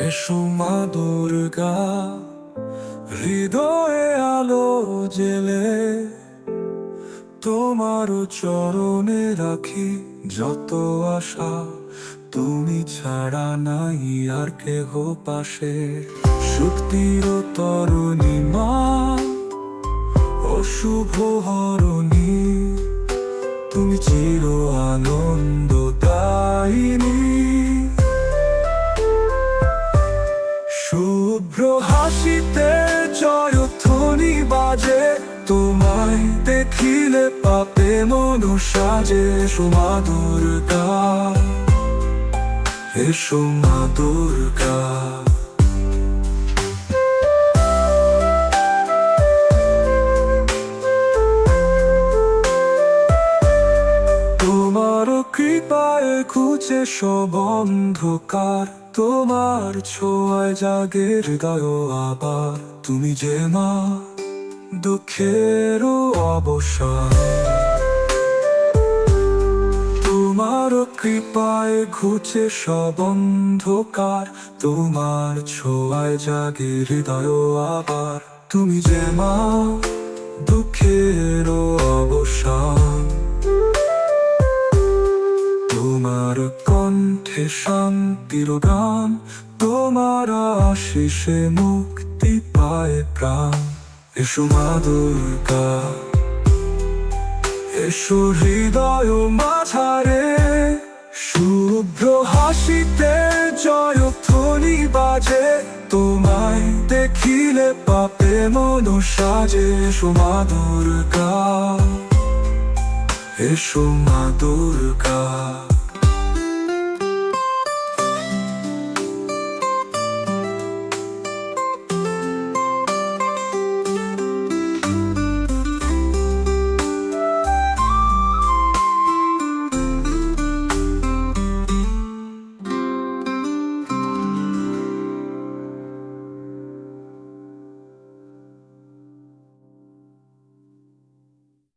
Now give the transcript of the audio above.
এসো মা দুর্গা, হৃদয়ে আলো জেলে। তোমার চরণে রাখি যত আশা, তুমি ছাড়া নাই আর কেহ পাশে। শক্তির তরুণী মা, অশুভ হরণী, তুমি চির আনন্দ দায়িনী। হাসিতে জয়ধ্বনি বাজে। তোমায় দেখিলে পাপে মনু সাজে। এসো সুমাদুর্গা দুর্গা এসো মা দুর্গা কৃপায় খুঁজে সব অন্ধকার তোমার ছোঁয়ায় জাগে হৃদয় আবার, তুমি যে মা দুঃখেরও অবসান তোমার কৃপায় ঘুচে সব অন্ধকার তোমার ছোঁয়ায় জাগে হৃদয় আবার, তুমি যে মা দুঃখেরও অবসান কণ্ঠে শান্তির গান তোমার আশিসে মুক্তি পায় প্রাণ। এসো মা দুর্গা, এসো হৃদয় মাঝারে শুভ্র হাসিতে জয়ধ্বনি বাজে। তোমায় দেখিলে পাপে মন সাজে। এসো মা দুর্গা, এসো মা দুর্গা।